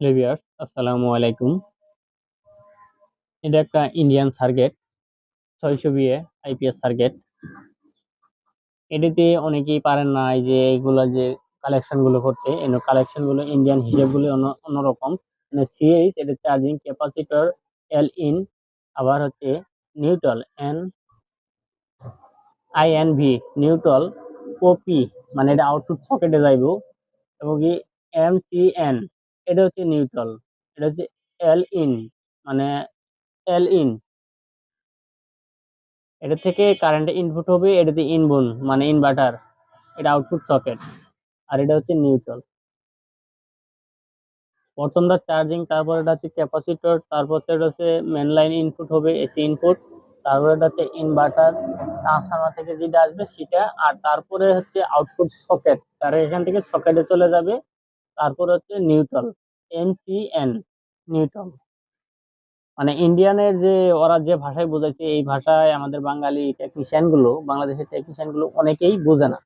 লিভিয়ার্স আসসালামু আলাইকুম। এটা একটা ইন্ডিয়ান সার্কিট ছয়শো বিয়ে আইপিএস সার্কিট এটিতে অনেকেই পারেন না এই যে এইগুলো যে কালেকশনগুলো করতে। কালেকশনগুলো ইন্ডিয়ান হিসেবগুলো অন্য, অন্যরকম। মানে সিএইচ এটা চার্জিং ক্যাপাসিটর এল ইন আবার হচ্ছে neutral N I N V neutral OP মানে এটা আউটপুট সকেটে যাইব। এবং কি এম সি এন এটা হচ্ছে নিউট্রাল এটা হচ্ছে এল ইন মানে এল ইন এটা থেকে কারেন্ট ইনপুট হবে এটাতে ইনবোন মানে ইনভার্টার এটা আউটপুট সকেট আর এটা হচ্ছে নিউট্রাল প্রথমটা চার্জিং তারপর এটা হচ্ছে ক্যাপাসিটর তারপর এটা হচ্ছে মেন লাইন ইনপুট হবে এসি ইনপুট তারপর এটা হচ্ছে ইনভার্টার ট্রান্সফরমার থেকে যেটা আসবে সেটা, আর তারপরে হচ্ছে আউটপুট সকেট তার এখান থেকে সকেটে চলে যাবে তারপর হচ্ছে নিউট্রাল এন নিউট্রাল মানে ইন্ডিয়ানের যে, ওরা যে ভাষায় বোঝাইছে এই ভাষায় আমাদের বাঙালি টেকনিশিয়ানগুলো, বাংলাদেশের টেকনিশিয়ানগুলো অনেকেই বোঝে না।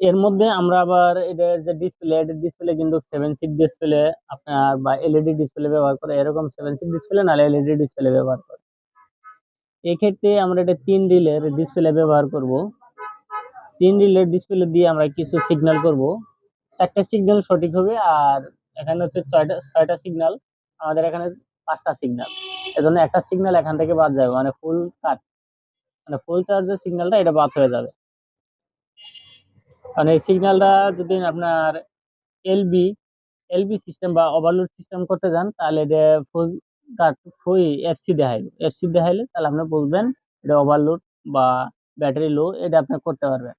এর মধ্যে আমরা আবার এদের যে ডিসপ্লে এদের ডিসপ্লে কিন্তু সেভেন সিট ডিসপ্লে আপনার বা এলইডি ডিসপ্লে ব্যবহার করে। এরকম সেভেন সিট ডিসপ্লে নাহলে এলইডি ডিসপ্লে ব্যবহার করে। এক্ষেত্রে আমরা এটা তিন রিলের ডিসপ্লে ব্যবহার করব। তিন রিলের ডিসপ্লে দিয়ে আমরা কিছু সিগন্যাল করব। চারটা সিগন্যাল সঠিক হবে আর এখানে হচ্ছে ছয়টা ছয়টা সিগন্যাল আমাদের এখানে পাঁচটা সিগন্যাল এজন্য একটা সিগন্যাল এখান থেকে বাদ যাবে মানে ফুল কাট মানে ফুল চার্জের সিগন্যালটা এটা বাদ হয়ে যাবে। মানে এই সিগন্যালটা যদি আপনার এলবি এলবি সিস্টেম বা ওভারলোড সিস্টেম করতে যান, তাহলে এটা ফুল কাট ফুল এফসি দেখাইবে এফসি দেখাইলে তাহলে আপনি বুঝবেন এটা ওভারলোড বা ব্যাটারি লো এটা আপনি করতে পারবেন।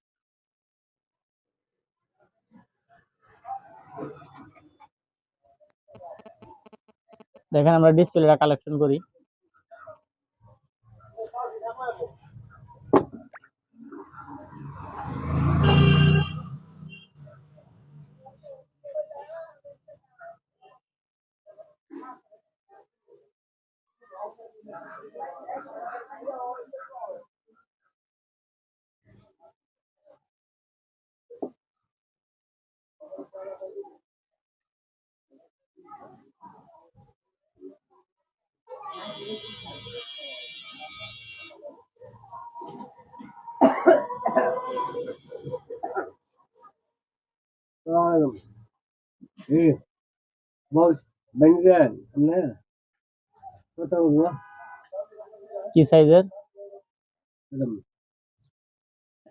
দেখেন আমরা ডিসপ্লেটা কালেকশন করি। কি সাইজের.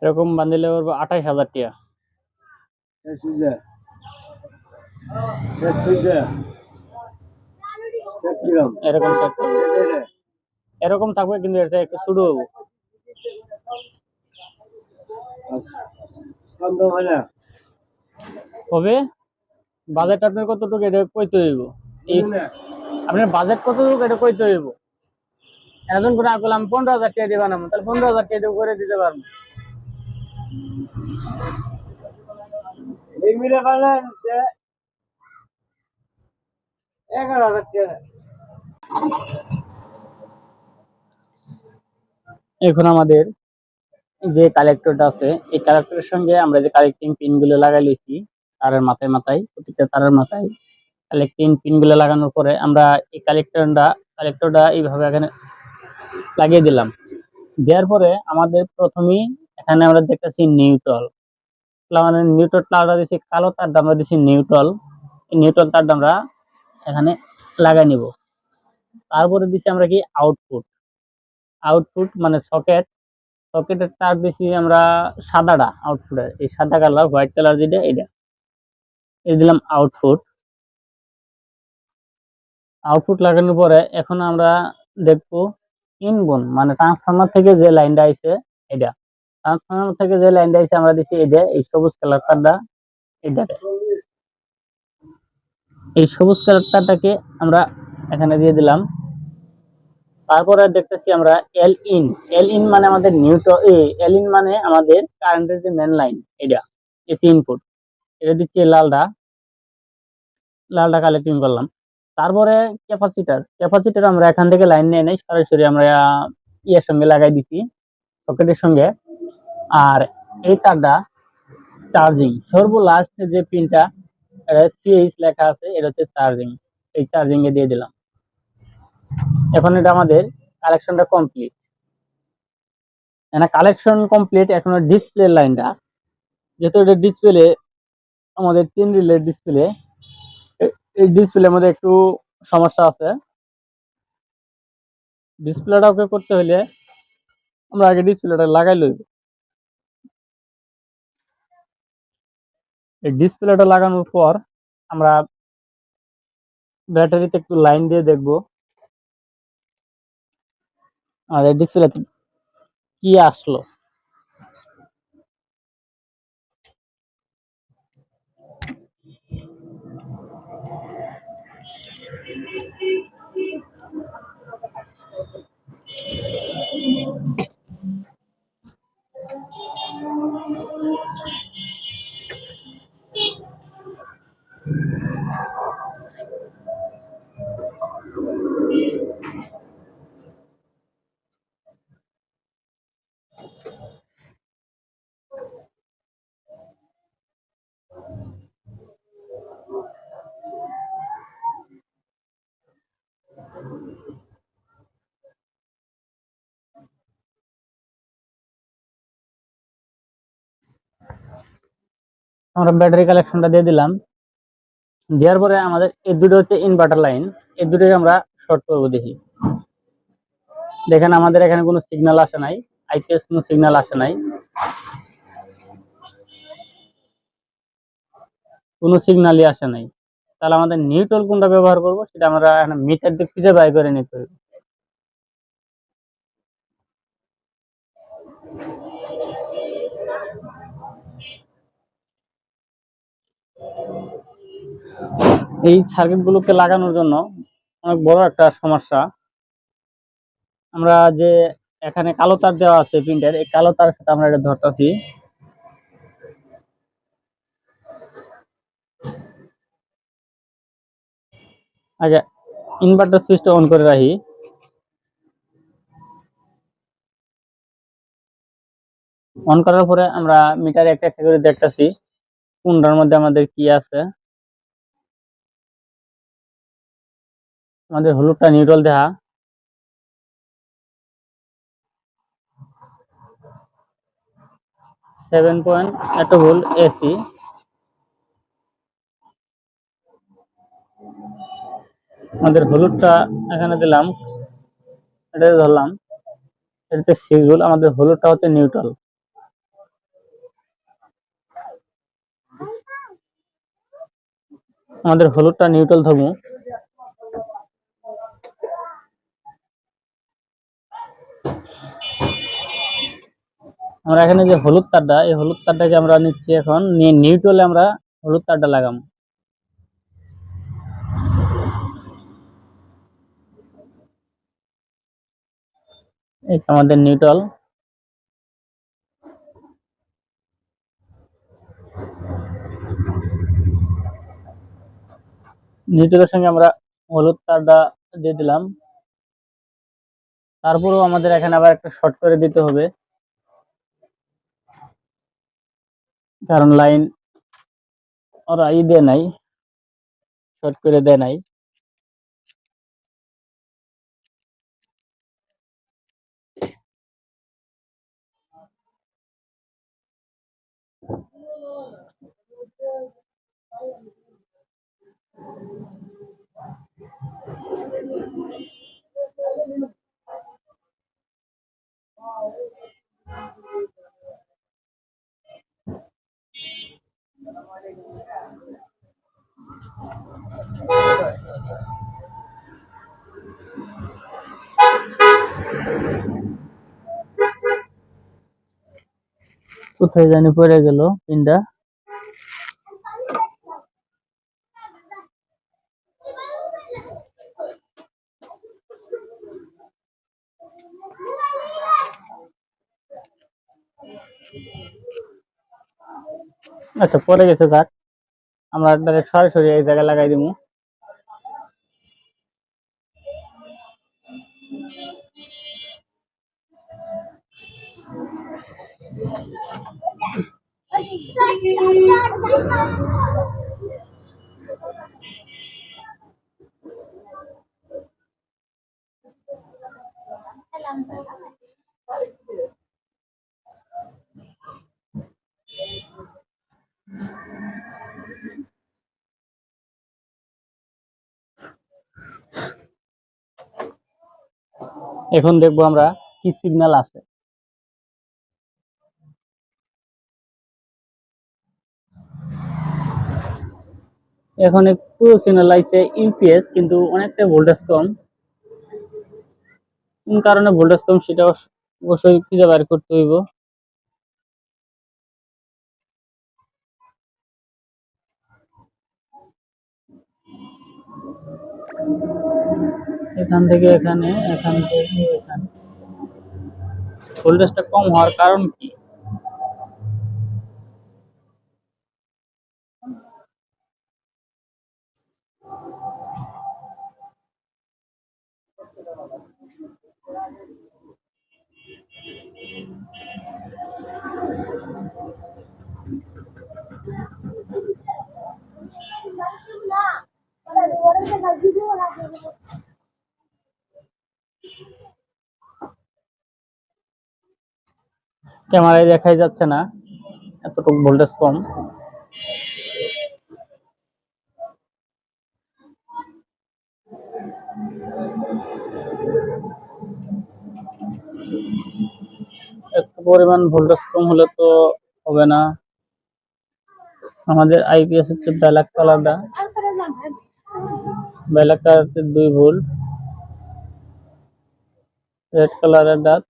এরকম বান্দিলে পড়বে আঠাইশ হাজার kirim. এরকম করবে। এরকম থাকবে কিন্তু এটা একটু ছোটো হব? হবে বাজেট আপনার কতটুকু? এটা কইতে হইব। আপনার বাজেট কতটুকু? এটা কইতে হইব। এখন করে আমি পনেরো হাজার টাকা দিবা না তাহলে পনেরো হাজার টাকা করে দিতে পারব। এখন আমাদের যে কালেক্টরটা আছে, এই কালেক্টরের সঙ্গে আমরা যে কালেক্টিং পিনগুলো লাগাই লইছি, তারের মাথায় মাথায় প্রত্যেকটা তারের মাথায় কালেক্টিং পিনগুলো লাগানোর পরে আমরা এই কালেক্টরটা কালেক্টরটা এইভাবে এখানে লাগিয়ে দিলাম। দেওয়ার পরে আমাদের প্রথমেই এখানে আমরা দেখতেছি নিউট্রাল আমাদের নিউট্রাল তারটা দিচ্ছি কালো তারটা আমরা দিচ্ছি নিউট্রাল নিউট্রাল তারটা আমরা এখানে লাগাই নিব। তারপরে দিচ্ছি আমরা কি আউটপুট আউটপুট মানে সকেট সকেটের তার দিছি আমরা সাদাটা আউটপুটের এই সাদা কালার হোয়াইট কালার যেটা, এটা। এই দিলাম আউটপুট আউটপুট লাগানোর পরে এখন আমরা দেখব ইনবোন মানে ট্রান্সফরমার থেকে যে লাইনটা আইছে, এটা। ট্রান্সফরমার থেকে যে লাইনটা আইছে, আমরা দিছি এটা এই সবুজ কালার তারটা এটা এই সবুজ কালার তারটাকে আমরা এখানে দিয়ে দিলাম। তারপরে দেখতেছি আমরা এল ইন এল ইন মানে আমাদের নিউট্র এল ইন মানে আমাদের কারেন্টের যে মেন লাইন এটা, এসি ইনপুট এটা দিচ্ছি লালটা। লালটা কালেক্টিং করলাম। তারপরে ক্যাপাসিটার ক্যাপাসিটার আমরা এখান থেকে লাইন নিয়ে নেই, সরাসরি আমরা ইয়ের সঙ্গে লাগাই দিছি সকেটের সঙ্গে। আর এই তারটা চার্জিং সর্ব লাস্ট যে পিনটা সিএইচ লেখা আছে, এটা হচ্ছে চার্জিং এই চার্জিং এ দিয়ে দিলাম। এখন এটা আমাদের কালেকশনটা কমপ্লিট এখানে কালেকশন কমপ্লিট এখন ডিসপ্লে লাইনটা যেহেতু এটা ডিসপ্লে আমাদের তিন রিলের ডিসপ্লে এই ডিসপ্লের মধ্যে একটু সমস্যা আছে। ডিসপ্লেটা ওকে করতে হলে আমরা আগে ডিসপ্লেটা লাগাই লইব। এই ডিসপ্লেটা লাগানোর পর আমরা ব্যাটারিতে একটু লাইন দিয়ে দেখব। আমাদের ডিসপ্লেতে কি আসলো? আমরা ব্যাটারি কালেকশনটা দিয়ে দিলাম। দেওয়ার পরে আমাদের এই দুটো হচ্ছে ইনভার্টার লাইন এই দুটোকে আমরা শর্ট করব দেখি। দেখেন, আমাদের এখানে কোনো সিগন্যাল আসে নাই। আইপিএস কোনো সিগন্যাল আসে নাই। কোনো সিগন্যালই আসে নাই। তাহলে আমাদের নিউট্রাল কোনটা ব্যবহার করব, সেটা আমরা এখানে মিটার দিয়ে খুঁজে বাই করে নিতে হবে। এই সার্কিট গুলোকে লাগানোর জন্য অনেক বড় একটা সমস্যা। আমরা যে এখানে কালো তার দেওয়া আছে প্রিন্টের এই কালো তার সাথে আমরা এটা ধরতেছি। আগে ইনভার্টার সুইচটা অন করে রাখি। অন করার পরে আমরা মিটারে একটা একটা করে দেখতেছি। কোনটার মধ্যে আমাদের কি আছে? আমাদের হলুদটা নিউট্রাল দেখা সেভেন পয়েন্ট এত ভুল এসি। আমাদের হলুদটা এখানে দিলাম এটা ধরলাম, এটাতে ভুল আমাদের হলুদটা হচ্ছে নিউট্রাল। আমাদের হলুদটা নিউট্রাল ধরবো আমরা এখানে যে হলুদ তারটা, এই হলুদ তারটাকে আমরা নিচ্ছি এখন, নিয়ে নিউট্রালে আমরা হলুদ তারটা লাগাম। এই আমাদের নিউট্রাল নিউট্রালের সঙ্গে আমরা হলুদ তারটা দিয়ে দিলাম। তারপরেও আমাদের এখানে আবার একটা শর্ট করে দিতে হবে। কারণ লাইন ওরা ই দেয় নাই শর্ট করে দেয় নাই। কোথায় জানি পড়ে গেল পিনটা আচ্ছা পরে গেছে থাক আমরা ডাইরেক্ট সরাসরি এই জায়গায় লাগাই দিব Thank you. এখন দেখব আমরা কি সিগন্যাল আছে। এখন একটু সিগন্যাল লাগছে ইউপিএস কিন্তু অনেকটা ভোল্টেজ কম। কোন কারণে ভোল্টেজ কম সেটা অবশ্য- অবশ্যই খুঁজে বের করতে হইব। এখান থেকে এখানে এখান থেকে এখানে ভোল্টেজটা কম হওয়ার কারণ কি ক্যামেরায় দেখাই যাচ্ছে না। এতটুকু ভোল্টেজ কম। একটু পরিমাণ ভোল্টেজ কম হলে তো হবে না। আমাদের আইপিএস হচ্ছে ব্ল্যাক কালারটা ব্ল্যাক কালারতে দুই ভোল্ট রেড কালারের ডাক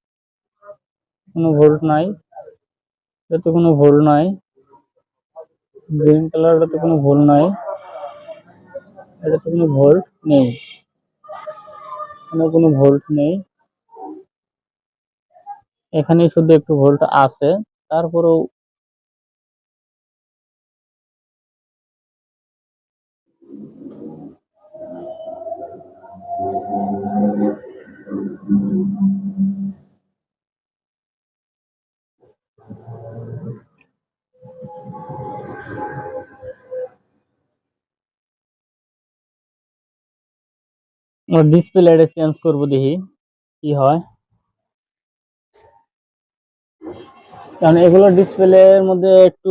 কোনো ভোল্ট নাই এতে কোনো ভোল্ট নাই গ্রিন কালারটাতে কোনো ভোল্ট নাই এটাতে কোনো ভোল্ট নেই কোনো ভোল্ট নেই এখানে শুধু একটু ভোল্ট আছে, তারপরেও ডিসপ্লে এটা চেঞ্জ করব দেখি কি হয়। কারণ এগুলো ডিসপ্লের মধ্যে একটু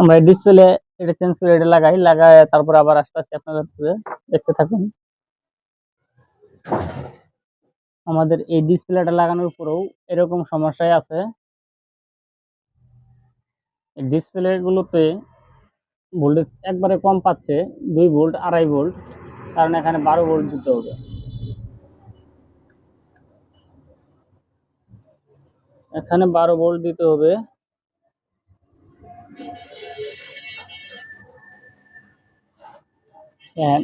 আমরা ডিসপ্লে এটা চেঞ্জ করে এটা লাগাই, লাগায় তারপর আবার আস্তে আস্তে আপনাদের দেখতে থাকুন। আমাদের এই ডিসপ্লেটা লাগানোর পরেও এরকম সমস্যায় আছে। ডিসপ্লে গুলোতে ভোল্টেজ একবারে কম পাচ্ছে, দুই ভোল্ট আড়াই ভোল্ট কারণ এখানে বারো ভোল্ট দিতে হবে। এখানে বারো ভোল্ট দিতে হবে। ফ্যান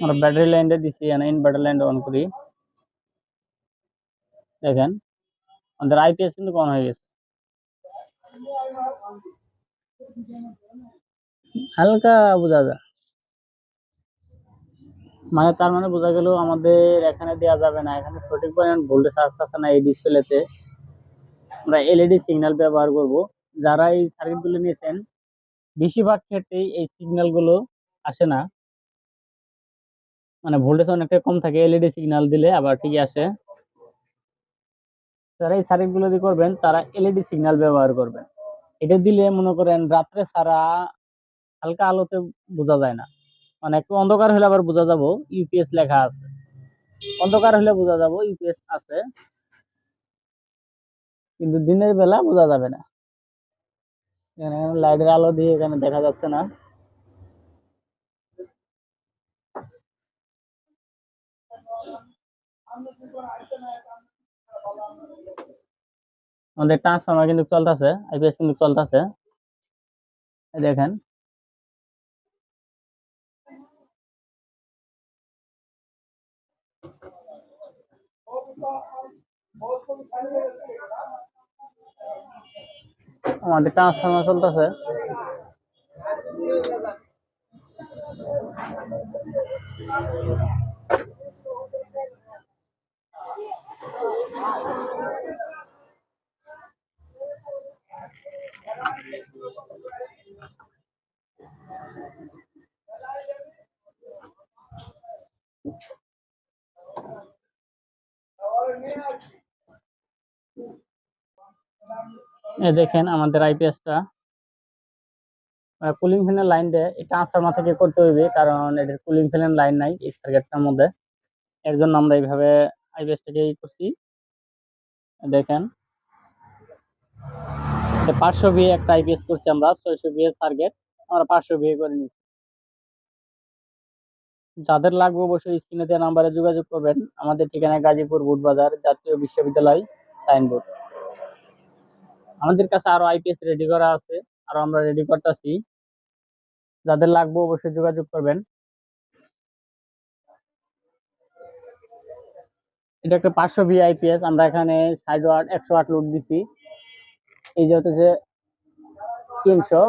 আমরা ব্যাটারি লাইনটা এখানে ইনভার্টার লাইনটা অন করি। দেখেন, আমাদের আইপিএস কিন্তু অন হয়ে গেছে। হালকা বোঝা যায়। মানে তার মানে বোঝা গেল আমাদের এখানে দেওয়া যাবে না। এখানে সঠিক পরিমাণ ভোল্টেজ আসতেছে না এই ডিসপ্লেতে আমরা এলইডি সিগন্যাল ব্যবহার করব। যারা এই সার্কিটগুলো নিয়েছেন বেশিরভাগ ক্ষেত্রেই এই সিগন্যালগুলো আসে না। মানে ভোল্টেজ অনেকটা কম থাকে এলইডি সিগন্যাল দিলে আবার ঠিকই আসে। যারা এই সার্কিটগুলো দিয়ে করবেন, তারা এলইডি সিগন্যাল ব্যবহার করবেন। এটা দিলে মনে করেন রাত্রে সারা হালকা আলোতে বোঝা যায় না। মানে একটু অন্ধকার হলে আবার বোঝা যাব ইউপিএস লেখা আছে। অন্ধকার হলে বোঝা যাব ইউপিএস আছে। কিন্তু দিনের বেলা বোঝা যাবে না। এখানে লাইটের আলো দিয়ে এখানে দেখা যাচ্ছে না। আমাদের ট্রান্সফর্মার কিন্তু চলতেছে আইপিএস কিন্তু চলতেছে। দেখেন। আমাদের ট্রান্সফর্মার চলতেছে। এ দেখেন আমাদের আইপিএসটা কুলিং ফ্যানের লাইন দেয় এটা ট্রান্সফরমার থেকে করতে হইবে? কারণ এটার কুলিং ফ্যানের লাইন নাই এই সার্কিটটার মধ্যে। এর জন্য আমরা এইভাবে আইপিএসটাকে ই করছি। দেখেন। পাঁচশো বিয়ে একটা আইপিএস করছি আমরা, ছয়শো বিয়ে সার্কিট আমরা পাঁচশো বিয়ে করে নিচ্ছি। যাদের লাগবে অবশ্যই স্ক্রিনে দেওয়া নাম্বারে যোগাযোগ করবেন। আমাদের ঠিকানা গাজীপুর বুটবাজার জাতীয় বিশ্ববিদ্যালয়, সাইনবোর্ড। আমাদের কাছে আরও আইপিএস রেডি করা আছে। আরও আমরা রেডি করতেছি। যাদের লাগবে অবশ্যই যোগাযোগ করবেন। এটা একটা পাঁচশো ভি আইপিএস আমরা এখানে ষাট ওয়াট একশো আট লোড দিছি। এই যে হচ্ছে তিনশো।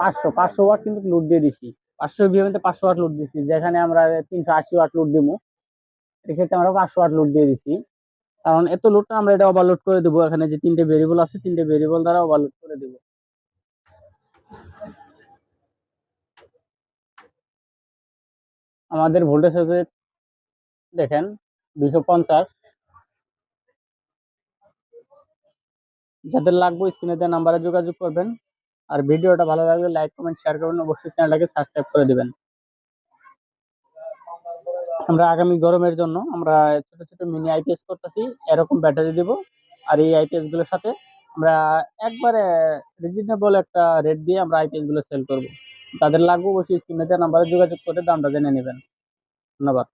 পাঁচশো পাঁচশো ওয়াট কিন্তু লোড দিয়ে দিছি। পাঁচশো ভি মধ্যে পাঁচশো ওয়াট লোড দিছি। যেখানে আমরা তিনশো আশি ওয়াট লোড দিব এক্ষেত্রে আমরা পাঁচশো ওয়াট লোড দিয়ে দিছি। কারণ এত লোডটা আমরা এটা ওভারলোড করে দেবো এখানে যে তিনটে ভেরিয়েবল আছে, তিনটে ভেরিয়েবল দ্বারা ওভারলোড করে দেবো। আমাদের ভোল্টেজ হচ্ছে, দেখেন, দুইশো পঞ্চাশ। যাদের লাগবে স্ক্রিনে দেওয়া নাম্বারে যোগাযোগ করবেন। আর ভিডিওটা ভালো লাগলে লাইক কমেন্ট শেয়ার করবেন। অবশ্যই চ্যানেলটাকে সাবস্ক্রাইব করে দিবেন। আমরা আগামী গরমের জন্য আমরা ছোট ছোট মিনি আইপিএস করতেছি, এরকম ব্যাটারি দিব। আর এই আইপিএসগুলোর সাথে আমরা একবারে রিজনেবল একটা রেট দিয়ে আমরা আইপিএসগুলো সেল করব। যাদের লাগবে অবশ্যই স্ক্রিনে নাম্বারে যোগাযোগ করে দামটা জেনে নেবেন। ধন্যবাদ।